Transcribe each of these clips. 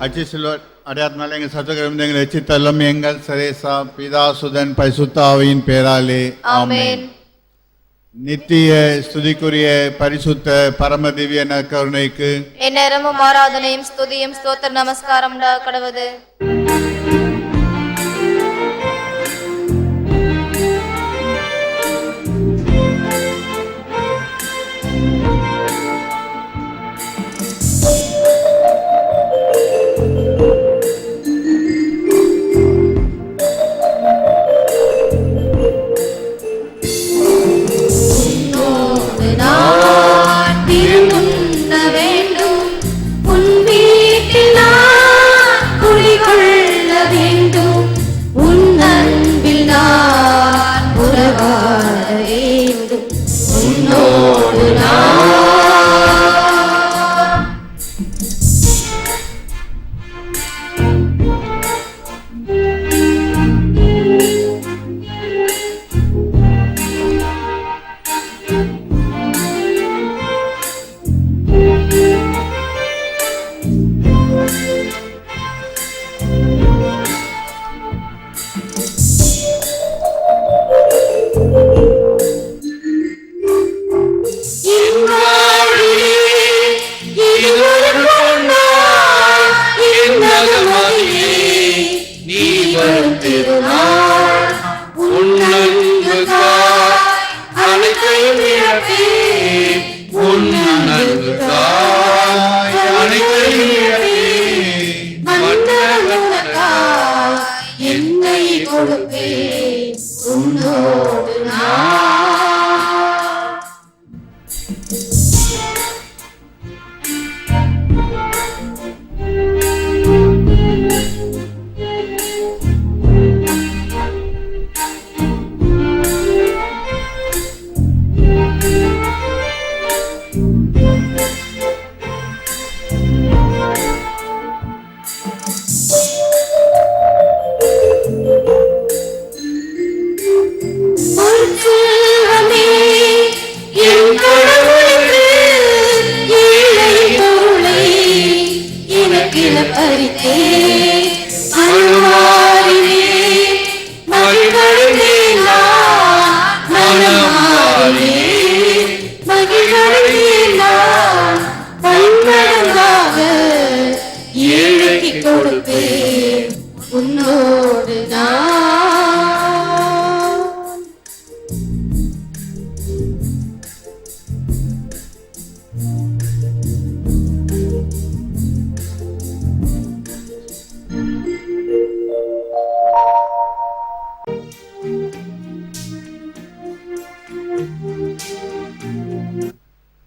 அச்சி சில்வர் அடையாத்தினால எங்கள் சத்துக்கிழமை எங்களை எச்சித்தள்ளும் எங்கள் சரேசா பிதாசுதன் பரிசுத்தாவியின் பேராலே. ஆமென். நித்திய ஸ்துதிக்குரிய பரிசுத்த பரம திவ்ய கருணைக்கு எந்நேரமும் ஆராதனையும் ஸ்துதியும் ஸ்தோத்திர நமஸ்காரம் கடவுது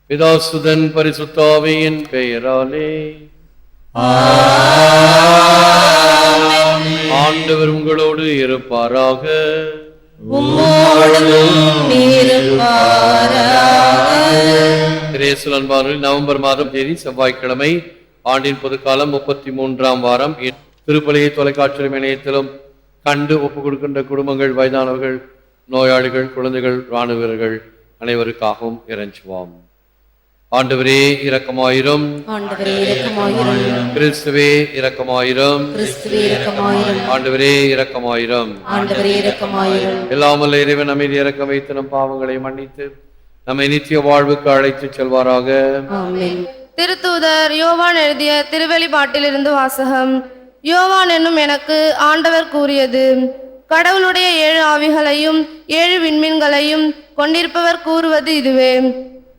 பிதாசுதன் பரிசுத்தாவியின் பெயராலே. ஆண்டவர் உங்களோடு இருப்பாராக. நவம்பர் மாதம் தேதி செவ்வாய்க்கிழமை ஆண்டின் பொதுக்காலம் முப்பத்தி மூன்றாம் வாரம். திருப்பலியை தொலைக்காட்சி இணையத்திலும் கண்டு ஒப்புக் கொடுக்கின்ற குடும்பங்கள் வயதானவர்கள் நோயாளிகள் குழந்தைகள் இராணுவ வீரர்கள் அனைவருக்காகவும் இறைஞ்சுவோம். ஆண்டவரே இரக்கமாயிரும். கிறிஸ்துவே இரக்கமாயிரும். ஆண்டவரே இரக்கமாயிரும். எல்லாமல்ல இறைவன் அமைதி இறக்க வைத்து நம் பாவங்களை மன்னித்து நம்மை நித்திய வாழ்வுக்கு அழைத்துச் செல்வாராக. ஆமென். திருத்தூதர் யோவான் எழுதிய திருவெளிப்பாட்டிலிருந்து வாசகம். யோவான் என்னும் எனக்கு ஆண்டவர் கூறியது கடவுளுடைய ஏழு ஆவிகளையும் ஏழு விண்மீன்களையும் கொண்டிருப்பவர் கூறுவது இதுவே.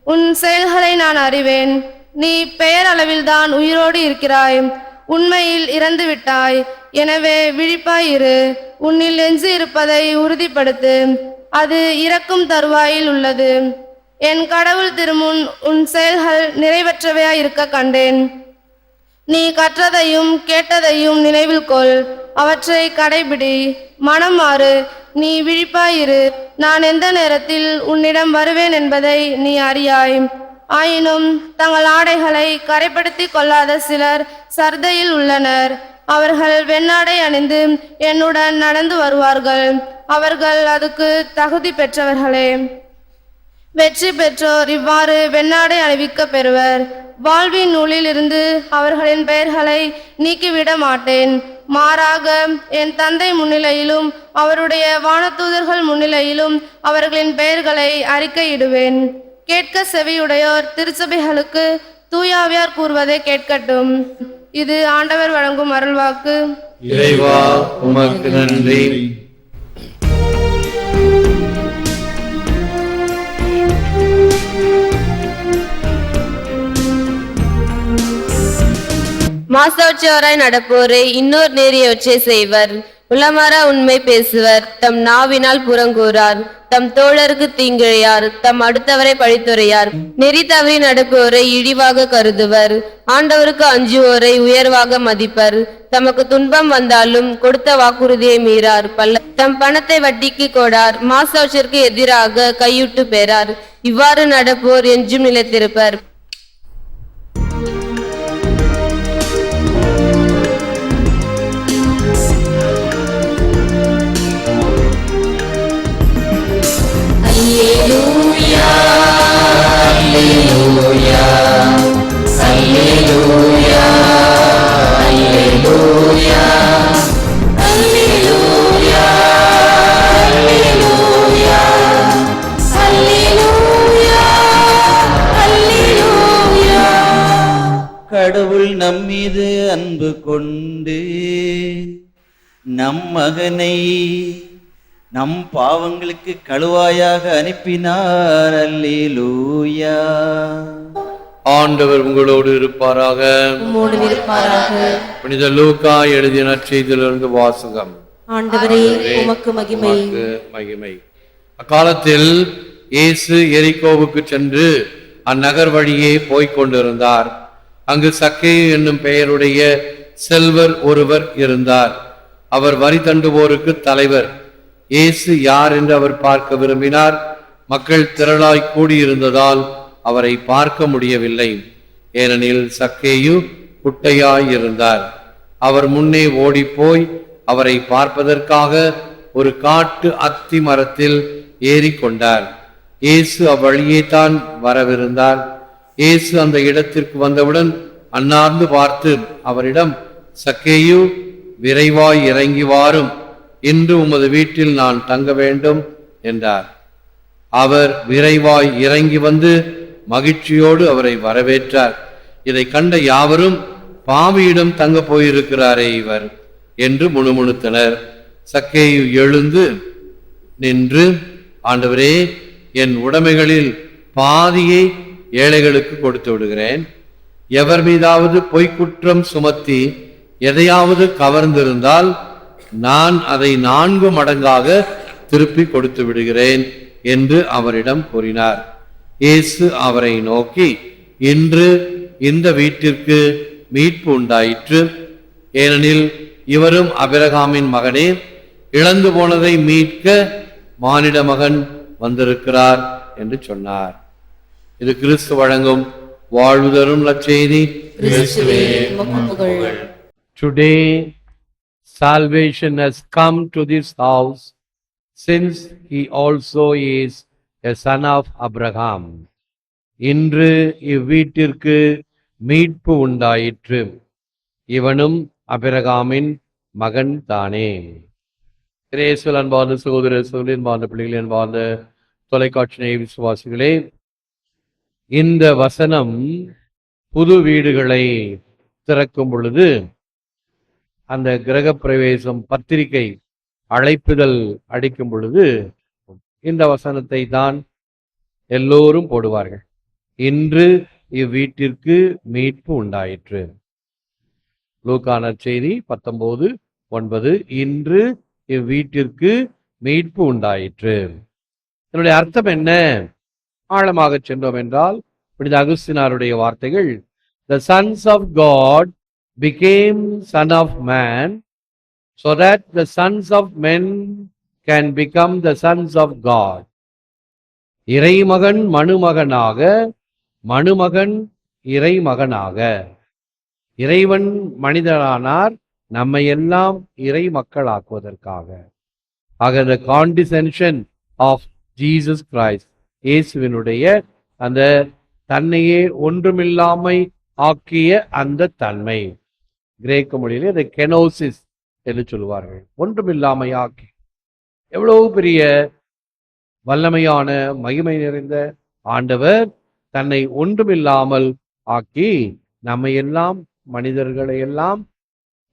உன் செயல்களை நான் அறிவேன். நீ பெயரளவில்தான் உயிரோடு இருக்கிறாய். உண்மையில் இறந்து விட்டாய் எனவே விழிப்பாய் இரு. உன்னில் எஞ்சி இருப்பதை உறுதிப்படுத்து. அது இறக்கும் தருவாயில் உள்ளது. என் கடவுள் திருமுன் உன் செயல்கள் நிறைவற்றவையாய் இருக்க கண்டேன். நீ கற்றதையும் கேட்டதையும் நினைவில் கொள். அவற்றை கடைபிடி. மனம் மாறு. நீ விழிப்பாயிரு. நான் எந்த நேரத்தில் உன்னிடம் வருவேன் என்பதை நீ அறியாய். ஆயினும் தங்கள் ஆடைகளை கரைப்படுத்தி கொள்ளாத சிலர் சர்தையில் உள்ளனர். அவர்கள் வெண்ணாடை அணிந்து என்னுடன் நடந்து வருவார்கள். அவர்கள் அதுக்கு தகுதி பெற்றவர்களே. வெற்றி பெற்றோர் இவ்வாறு வெண்ணாடை அணிவிக்க பெறுவர். வாழ்வின் நூலில் இருந்து அவர்களின் பெயர்களை நீக்கிவிட மாட்டேன். மாறாக என் தந்தை முன்னிலையிலும் அவருடைய வானதூதர்கள் முன்னிலையிலும் அவர்களின் பெயர்களை அறிக்கையிடுவேன். கேட்க செவியுடையோர் திருச்சபைகளுக்கு தூயாவியார் கூறுவதை கேட்கட்டும். இது ஆண்டவர் வழங்கும் அருள்வாக்கு. இறைவா உமக்கு நன்றி. மாசோற்றவராய் நடப்போரை இன்னோர் நேரியவற்றை செய்வர். உளமாற உண்மை பேசுவர் தம் நாவினால் புறங்கூறார். தம் தோழருக்கு தீங்கிழையார் தம் அடுத்தவரை பழித்துரையார் நெறி தவறி நடப்போரை இழிவாக கருதுவர். ஆண்டவருக்கு அஞ்சுவோரை உயர்வாக மதிப்பர். தமக்கு துன்பம் வந்தாலும் கொடுத்த வாக்குறுதியை மீறார். பல்ல தம் பணத்தை வட்டிக்கு கொடார். மாசோற்றிற்கு எதிராக கையுட்டு பெறார் இவ்வாறு நடப்போர் என்றும் நிலைத்திருப்பர். கடவுள் நம்மீது அன்பு கொண்டு நம் மகனை நம் பாவங்களுக்கு கழுவாயாக அனுப்பினார். அல்லேலூயா. ஆண்டவர் உங்களோடு இருப்பாராக. புனித லூக்கா எழுதிய நற்செய்தியிலிருந்து வாசகம். ஆண்டவரே உமக்கு மகிமை. அக்காலத்தில் இயேசு எரிகோவுக்கு சென்று அந்நகர் வழியே போய்க் கொண்டிருந்தார். அங்கு சக்கேயு என்னும் பெயருடைய செல்வர் ஒருவர் இருந்தார். அவர் வரி தண்டுவோருக்கு தலைவர். இயேசு யார் என்று அவர் பார்க்க விரும்பினார். மக்கள் திரளாய் கூடியிருந்ததால் அவரை பார்க்க முடியவில்லை. ஏனெனில் சக்கேயு குட்டையாய் இருந்தார் அவர் முன்னே ஓடிப்போய் அவரை பார்ப்பதற்காக ஒரு காட்டு அத்தி மரத்தில் ஏறிக்கொண்டார். இயேசு அவ்வழியே தான் வரவிருந்தார். இயேசு அந்த இடத்திற்கு வந்தவுடன் அன்னார்ந்து பார்த்து அவரிடம் சக்கேயு விரைவாய் இறங்கி வாரும். இன்று உமது வீட்டில் நான் தங்க வேண்டும் என்றார். அவர் விரைவாய் இறங்கி வந்து மகிழ்ச்சியோடு அவரை வரவேற்றார். இதை கண்ட யாவரும் பாவியிடம் தங்க போயிருக்கிறாரே இவர் என்று முணுமுணுத்தனர். சக்கேயு எழுந்து நின்று ஆண்டவரே என் உடைமைகளில் பாதியை ஏழைகளுக்கு கொடுத்து விடுகிறேன். எவர் மீதாவது பொய்க்குற்றம் சுமத்தி எதையாவது கவர்ந்திருந்தால் நான் அதை நான்கு மடங்காக திருப்பி கொடுத்து விடுகிறேன் என்று அவரிடம் கூறினார். இயேசு அவரை நோக்கி இன்று இந்த வீட்டிற்கு மீட்பு உண்டாயிற்று. ஏனெனில் இவரும் அபிரகாமின் மகனே இழந்து போனதை மீட்க மானிட மகன் வந்திருக்கிறார் என்று சொன்னார். இது கிறிஸ்து வழங்கும் வாழ்வு தரும் நற்செய்தி Today, salvation has come to this house since he also is a son of Abraham. இன்று இவ்வீட்டிற்கு மீட்பு உண்டாயிற்று இவனும் அபிரகாமின் மகன் தானே கிரேசுவல் அன்பார்ந்த சகோதர சகோதரி அன்பார்ந்த பிள்ளைகள் அன்பார்ந்த தொலைக்காட்சி விசுவாசிகளே இந்த வசனம் புது வீடுகளை திறக்கும் பொழுது அந்த கிரகப்பிரவேசம் பத்திரிகை அழைப்புதல் அடிக்கும் பொழுது இந்த வசனத்தை தான் எல்லோரும் போடுவார்கள். இன்று இவ்வீட்டிற்கு மீட்பு உண்டாயிற்று. லூக்கான செய்தி பத்தொன்பது ஒன்பது இன்று இவ்வீட்டிற்கு மீட்பு உண்டாயிற்று. இதனுடைய அர்த்தம் என்ன? ஆழமாக சென்றோம் என்றால் புனித அகுஸ்தினாருடைய வார்த்தைகள் the sons of God became son of man so that the sons of men can become the sons of God. இறைமகன் மனுமகனாக மனுமகன் இறைமகனாக. இறைவன் மனிதனானார் நம்மை எல்லாம் இறை மக்களாக்குவதற்காக ஆக the condescension of Jesus Christ இயேசுவினுடைய அந்த தன்னையே ஒன்றுமில்லாமை ஆக்கிய அந்த தன்மை. கிரேக்க மொழியிலே அதை கெனோசிஸ் என்று சொல்லுவார்கள். ஒன்றுமில்லாமையாக்கி. எவ்வளவு பெரிய வல்லமையான மகிமை நிறைந்த ஆண்டவர் தன்னை ஒன்றுமில்லாமல் ஆக்கி நம்மை எல்லாம் மனிதர்களை எல்லாம்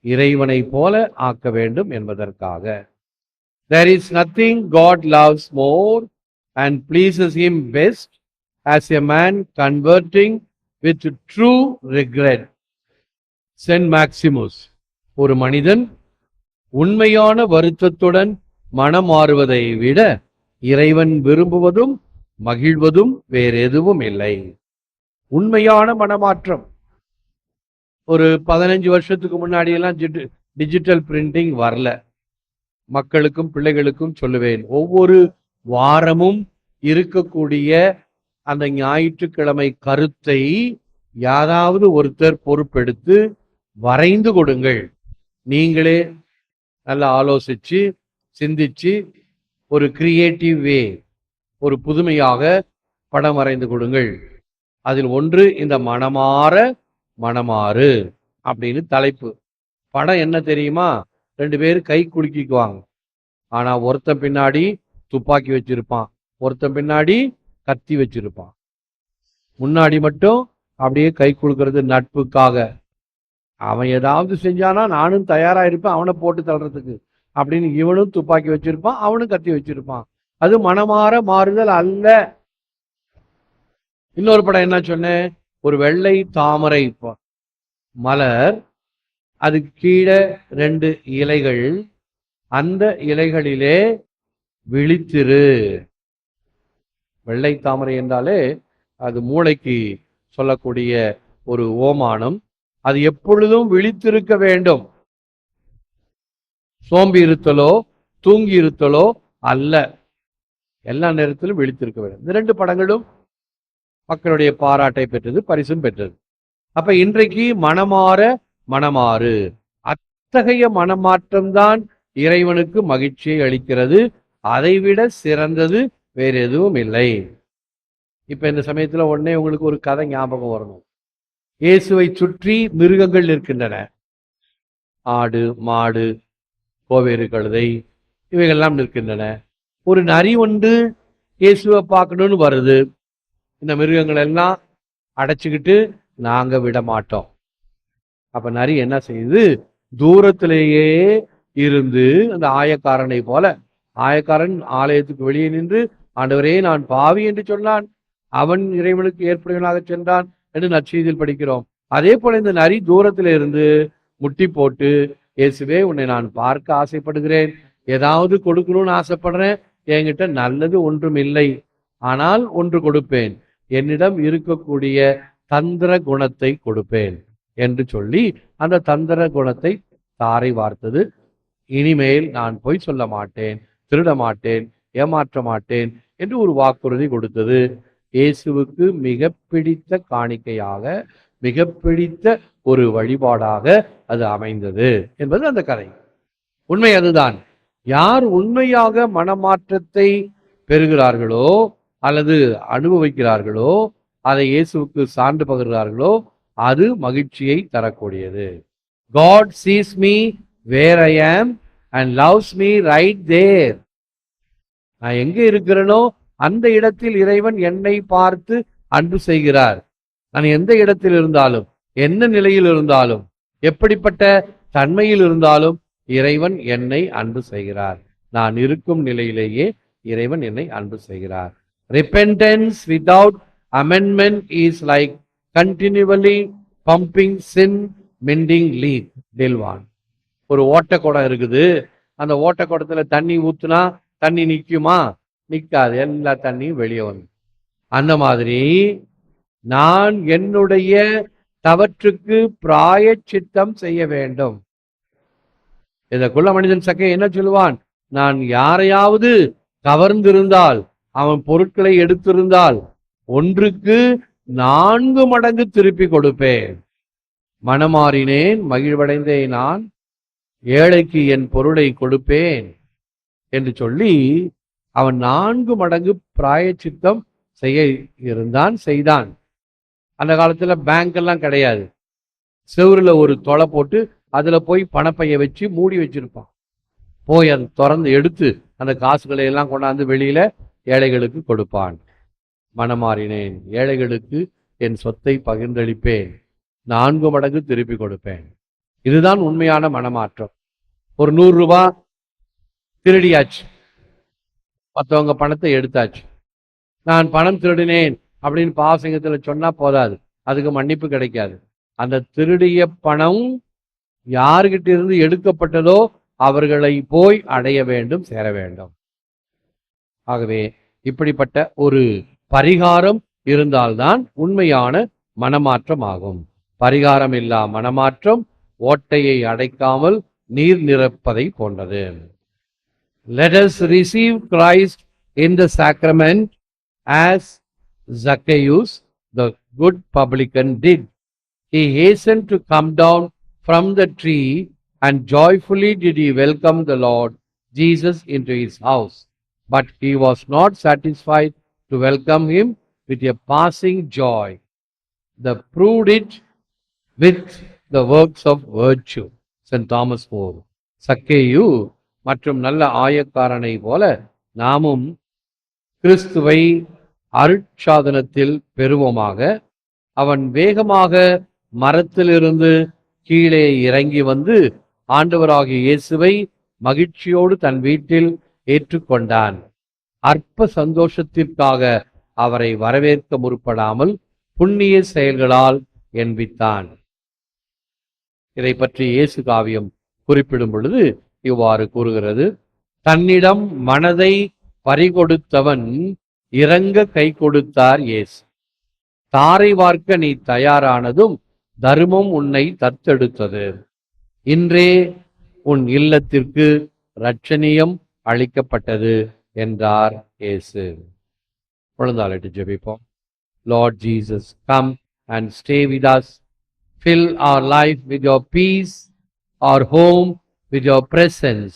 இறைவனை போல ஆக்க வேண்டும் என்பதற்காக. There is nothing God loves more and pleases him best as a man converting with true regret Saint Maximus. ஒரு மனிதன் உண்மையான வருத்தத்துடன் மனம் மாறுவதை விட இறைவன் விரும்புவதும் மகிழ்வதும் வேறெதுவும் இல்லை. உண்மையான மனமாற்றம். ஒரு பதினஞ்சு வருஷத்துக்கு முன்னாடி எல்லாம் டிஜிட்டல் பிரிண்டிங் வரல. மக்களுக்கும் பிள்ளைகளுக்கும் சொல்லுவேன் ஒவ்வொரு வாரமும் இருக்கக்கூடிய அந்த ஞாயிற்றுக்கிழமை கருத்தை யாராவது ஒருத்தர் பொறுப்பெடுத்து வரைந்து கொடுங்கள். நீங்களே நல்லா ஆலோசிச்சு சிந்திச்சு ஒரு கிரியேட்டிவ் வே ஒரு புதுமையாக படம் வரைந்து கொடுங்கள். அதில் ஒன்று இந்த மனமாற மனமாறு அப்படின்னு தலைப்பு. படம் என்ன தெரியுமா? ரெண்டு பேர் கை குலுக்கிக்குவாங்க. ஆனா ஒருத்தன் பின்னாடி துப்பாக்கி வச்சிருப்பான் ஒருத்தன் பின்னாடி கத்தி வச்சிருப்பான். முன்னாடி மட்டும் அப்படியே கை குலுக்கிறது நட்புக்காக. அவன் ஏதாவது செஞ்சானா நானும் தயாரா இருப்பேன் அவனை போட்டு தள்ளுறதுக்கு. அப்படின்னு இவனும் துப்பாக்கி வச்சிருப்பான் அவனும் கத்தி வச்சிருப்பான். அது மனமாற மாறுதல் அல்ல. இன்னொரு படம் என்ன சொன்னேன் ஒரு வெள்ளை தாமரை இப்போ மலர் அது கீழே ரெண்டு இலைகள் அந்த இலைகளிலே விழித்திரு. வெள்ளை தாமரை என்றாலே அது மூளைக்கு சொல்லக்கூடிய ஒரு ஓமானம். அது எப்பொழுதும் விழித்திருக்க வேண்டும். சோம்பி இருத்தலோ தூங்கி இருத்தலோ அல்ல. எல்லா நேரத்திலும் விழித்திருக்க வேண்டும். இந்த ரெண்டு படங்களும் மக்களுடைய பாராட்டை பெற்றது பரிசும் பெற்றது. அப்ப இன்றைக்கு மனமாற மனமாறு. அத்தகைய மனமாற்றம்தான் இறைவனுக்கு மகிழ்ச்சியை அளிக்கிறது. அதைவிட சிறந்தது வேற எதுவும் இல்லை. இப்ப இந்த சமயத்துல உடனே உங்களுக்கு ஒரு கதை ஞாபகம் வரணும். இயேசுவை சுற்றி மிருகங்கள் இருக்கின்றன ஆடு மாடு கோவேறு கழுதை இவைகள்லாம் நிற்கின்றன. ஒரு நரி ஒன்று இயேசுவை பார்க்கணும்னு வருது. இந்த மிருகங்கள் எல்லாம் அடைச்சிக்கிட்டு நாங்க விட மாட்டோம். அப்ப நரி என்ன செய்யுது? தூரத்திலேயே இருந்து அந்த ஆயக்காரனை போல ஆயக்காரன் ஆலயத்துக்கு வெளியே நின்று ஆண்டவரே நான் பாவி என்று சொன்னான். அவன் இறைவனுக்கு ஏற்புடையவனாக சென்றான். என்று நற்செய்தியில் படிக்கிறோம். அதே போல இந்த நரி தூரத்தில இருந்து முட்டி போட்டு இயேசுவே உன்னை நான் பார்க்க ஆசைப்படுகிறேன். ஏதாவது கொடுக்கணும்னு ஆசைப்படுறேன். என்கிட்ட நல்லது ஒன்றும் இல்லை ஆனால் ஒன்று கொடுப்பேன். என்னிடம் இருக்கக்கூடிய தந்திர குணத்தை கொடுப்பேன். என்று சொல்லி அந்த தந்திர குணத்தை தாரை வார்த்தது. இனிமேல் நான் பொய் சொல்ல மாட்டேன். திருட மாட்டேன். ஏமாற்ற மாட்டேன். என்று ஒரு வாக்குறுதி கொடுத்தது. இயேசுவுக்கு மிக பிடித்த காணிக்கையாக மிக பிடித்த ஒரு வழிபாடாக அது அமைந்தது என்பது அந்த கதை. உண்மை அதுதான். யார் உண்மையாக மனமாற்றத்தை பெறுகிறார்களோ அல்லது அனுபவிக்கிறார்களோ அதை இயேசுவுக்கு சான்று பகிர்கிறார்களோ அது மகிழ்ச்சியை தரக்கூடியது. God sees me where I am and loves me right there நான் எங்க இருக்கிறேனோ அந்த இடத்தில் இறைவன் என்னை பார்த்து அன்பு செய்கிறார். நான் எந்த இடத்தில் இருந்தாலும் என்ன நிலையில் இருந்தாலும் எப்படிப்பட்ட தன்மையில் இருந்தாலும் இறைவன் என்னை அன்பு செய்கிறார். நான் இருக்கும் நிலையிலேயே இறைவன் என்னை அன்பு செய்கிறார். Repentance without amendment is like continually pumping sin mending leak டெல்வான் ஒரு ஓட்டக்குடம் இருக்குது. அந்த ஓட்டக்குடத்துல தண்ணி ஊத்துனா தண்ணி நிற்குமா நிக்காது. எல்லா தண்ணியும் வெளியே வந்து. அந்த மாதிரி நான் என்னுடைய தவற்றுக்கு பிராயச்சித்தம் செய்ய வேண்டும். இதற்குள்ள மனிதன் சக்கை என்ன சொல்லுவான்? நான் யாரையாவது கவர்ந்திருந்தால் அவன் பொருட்களை எடுத்திருந்தால் ஒன்றுக்கு நான்கு மடங்கு திருப்பி கொடுப்பேன். மனமாறினேன் மகிழ்வடைந்தேன் நான். ஏழைக்கு என் பொருளை கொடுப்பேன் என்று சொல்லி அவன் நான்கு மடங்கு பிராயச்சித்தம் செய்ய இருந்தான் செய்தான். அந்த காலத்தில் பேங்க் எல்லாம் கிடையாது. செவரில் ஒரு தொலை போட்டு அதில் போய் பணப்பைய வச்சு மூடி வச்சிருப்பான். போய் அதை திறந்து எடுத்து அந்த காசுகளை எல்லாம் கொண்டாந்து வெளியில ஏழைகளுக்கு கொடுப்பான். மனமாறினேன் ஏழைகளுக்கு என் சொத்தை பகிர்ந்தளிப்பேன். நான்கு மடங்கு திருப்பி கொடுப்பேன். இதுதான் உண்மையான மனமாற்றம். ஒரு நூறு ரூபாய் திருடியாச்சு. மற்றவங்க பணத்தை எடுத்தாச்சு. நான் பணம் திருடினேன் அப்படின்னு பாசங்கத்தில் சொன்னா போதாது. அதுக்கு மன்னிப்பு கிடைக்காது. அந்த திருடிய பணம் யார்கிட்ட இருந்து எடுக்கப்பட்டதோ அவர்களை போய் அடைய வேண்டும் சேர வேண்டும். ஆகவே இப்படிப்பட்ட ஒரு பரிகாரம் இருந்தால்தான் உண்மையான மனமாற்றம் ஆகும். பரிகாரம் இல்லா மனமாற்றம் ஓட்டையை அடைக்காமல் நீர் நிரப்பதை போன்றது. Let us receive Christ in the sacrament as Zacchaeus, the good publican, did. He hastened to come down from the tree and joyfully did he welcome the Lord Jesus into his house. But he was not satisfied to welcome him with a passing joy. the proved it with the works of virtue. St. Thomas More. Zacchaeus மற்றும் நல்ல ஆயக்காரனை போல நாமும் கிறிஸ்துவை அருட்சாதனத்தில் பெறுவோமாக. அவன் வேகமாக மரத்திலிருந்து கீழே இறங்கி வந்து ஆண்டவராகிய இயேசுவை மகிழ்ச்சியோடு தன் வீட்டில் ஏற்றுக்கொண்டான். அற்ப சந்தோஷத்திற்காக அவரை வரவேற்க முற்படாமல் புண்ணிய செயல்களால் என்பித்தான். இதை பற்றி இயேசு காவியம் குறிப்பிடும் பொழுது இவ்வாறு கூறுகிறது. தன்னிடம் மனதை பறிகொடுத்தவன் இறங்க கை கொடுத்தார் ஏசு தாரை வார்க்க நீ தயாரானதும் தர்மம் உன்னை தத்தெடுத்தது. இன்றே உன் இல்லத்திற்கு ரட்சணியம் அளிக்கப்பட்டது என்றார் இயேசு. குழந்தாளிட்டு ஜெபிப்போம். Lord Jesus come and stay with us fill our life with your peace our home with your presence,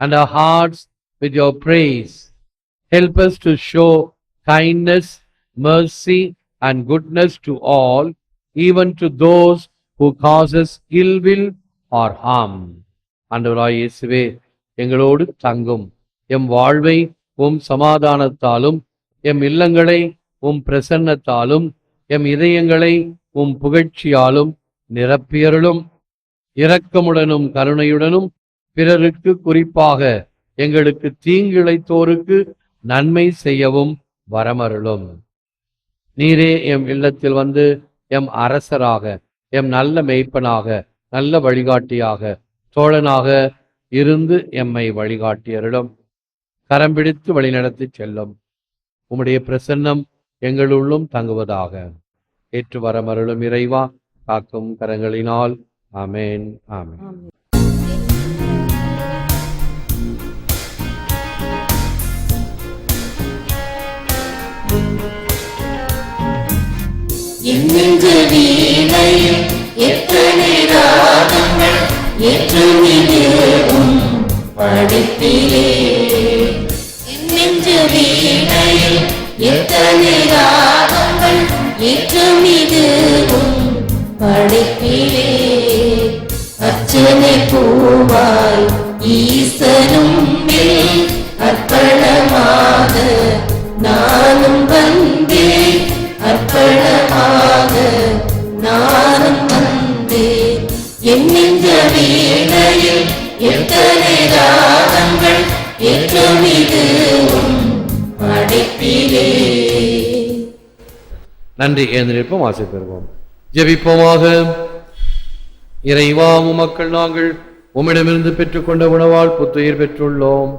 and our hearts with your praise. Help us to show kindness, mercy, and goodness to all, even to those who cause us ill will or harm. ஆண்டவராய் இயேசுவே எங்களோடு தங்கும் M வாழ்வை உம் சமாதானத்தாலும் M இல்லங்களை உம் பிரசன்னத்தாலும் M இதயங்களை உம் புகழ்ச்சியாலும் நிரப்பியருளும் இரக்கமுடனும் கருணையுடனும் பிறருக்கு குறிப்பாக எங்களுக்கு தீங்கிழைத்தோருக்கு நன்மை செய்யவும் வரமருளும். நீரே எம் இல்லத்தில் வந்து எம் அரசராக எம் நல்ல மெய்ப்பனாக நல்ல வழிகாட்டியாக தோழனாக இருந்து எம்மை வழிகாட்டியருளும். கரம் பிடித்து வழிநடத்தி செல்லும். உம்முடைய பிரசன்னம் எங்களுள்ளும் தங்குவதாக. ஏற்று வரமருளும் இறைவா காக்கும் கரங்களினால் ஆமேன் ஆமேன். எண்ணெஞ்ச வீணையில் எத்தனை ராகங்கள் ஏற்றுமிதுவும் படிப்பிலே. எண்ணெஞ்ச வீணையில் எத்தனை ராகங்கள் ஈசனும் மேல் அர்ப்பணமாக நானும் வந்தேன் அர்ப்பணமாக நானும் வந்தேன் என் நெஞ்ச வீணையில் எத்தனை ராகங்கள் ஏற்றும் இதுவும் படைப்பிலே நன்றி ஏந்திருப்போம் ஆசை பெறுவோம் ஜெபிப்போமாக இறைவா மக்கள் நாங்கள் உம்மிடமிருந்து பெற்றுக்கொண்ட உணவால் புத்துயிர் பெற்றுள்ளோம்.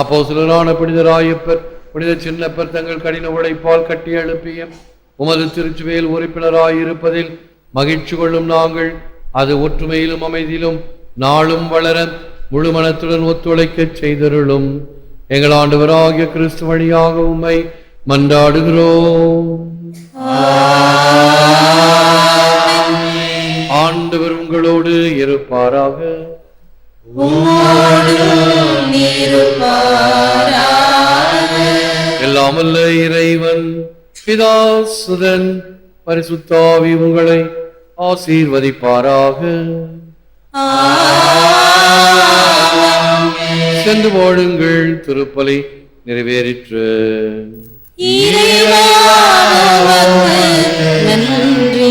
அப்போ சிலரான புனிதராயப்பர் புனித சின்னப்பர் தங்கள் கடின உழைப்பால் கட்டி எழுப்பிய உமது திருச்சுவையில் உறுப்பினராயிருப்பதில் மகிழ்ச்சி கொள்ளும் நாங்கள். அது ஒற்றுமையிலும் அமைதியிலும் நாளும் வளர முழு மனத்துடன் ஒத்துழைக்கச் செய்தருளும். எங்கள் ஆண்டவராகிய கிறிஸ்து வழியாக உம்மை மன்றாடுகிறோம். ஆண்டவர் உங்களோடு இருப்பாராக. எல்லாமல்ல இறைவன் பிதா சுதன் பரிசுத்தாவி உங்களை ஆசீர்வதிப்பாராக. சென்று வாழுங்கள் திருப்பலி நிறைவேறிற்று. உமக்கு